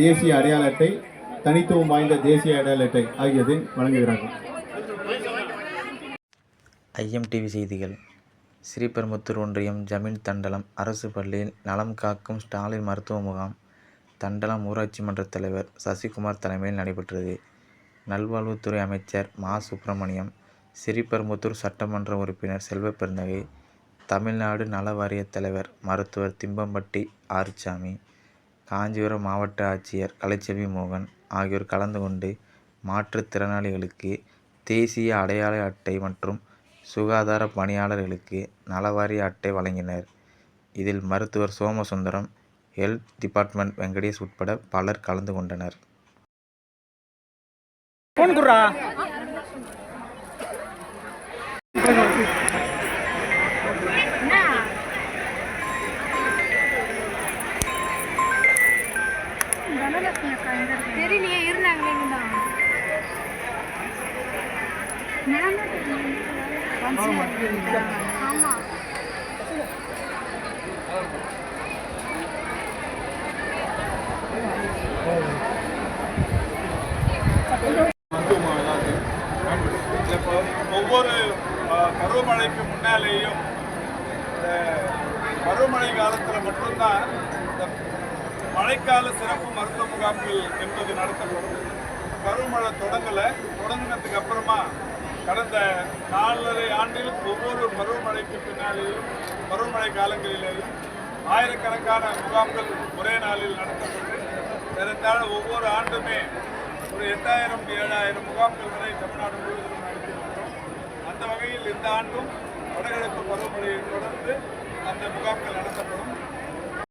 தேசிய அடையாள அட்டை தனித்துவம் வாய்ந்த தேசிய அடையாள அட்டை ஆகியதை வழங்குகிறார்கள். ஐஎம்டிவி செய்திகள். ஸ்ரீபெரும்புத்தூர் ஒன்றியம் ஜமீன் தண்டலம் அரசு பள்ளியில் நலம் காக்கும் ஸ்டாலின் மருத்துவ முகாம். தண்டலம் ஊராட்சி மன்ற தலைவர் சசிகுமார் தலைமையில் நடைபெற்றது. நல்வாழ்வுத்துறை அமைச்சர் மா. சுப்பிரமணியம் ஸ்ரீபெரும்புத்தூர் சட்டமன்ற உறுப்பினர் செல்வப்பெருந்தகை தமிழ்நாடு நல வாரிய தலைவர் மருத்துவர் திம்பம்பட்டி ஆறுச்சாமி காஞ்சிபுரம் மாவட்ட ஆட்சியர் கலைச்செல்வி மோகன் ஆகியோர் கலந்து கொண்டு மாற்றுத்திறனாளிகளுக்கு தேசிய அடையாள அட்டை மற்றும் சுகாதார பணியாளர்களுக்கு நலவாரிய அட்டை வழங்கினர். இதில் மருத்துவர் சோமசுந்தரம் ஹெல்த் டிபார்ட்மெண்ட் வெங்கடேஷ் உட்பட பலர் கலந்து கொண்டனர். ஃபோன் குடுறா தெரியலையே இருந்தாங்களே இங்கதான் ஆமா ஒவ்வொரு பருவமழைக்கு முன்னாலேயும் பருவமழை காலத்தில் மட்டும்தான் மழைக்கால சிறப்பு மருத்துவ முகாம்கள் என்பது நடத்தப்படும் பருவமழை தொடங்கலை. தொடங்கினதுக்கு அப்புறமா கடந்த நாலரை ஆண்டில் ஒவ்வொரு பருவமழைக்கு பின்னாலேயும் பருவமழை காலங்களிலேயும் ஆயிரக்கணக்கான முகாம்கள் ஒரே நாளில் நடத்தப்பட்டு ஏறத்தாழ ஒவ்வொரு ஆண்டுமே ஒரு எட்டாயிரம் ஏழாயிரம் முகாம்கள் வரை தமிழ்நாடு முழுவதும் நடத்தி அந்த வகையில் இந்த ஆண்டும் வடகிழக்கு பருவமழையை தொடர்ந்து அந்த முகாம்கள் நடத்தப்படும்.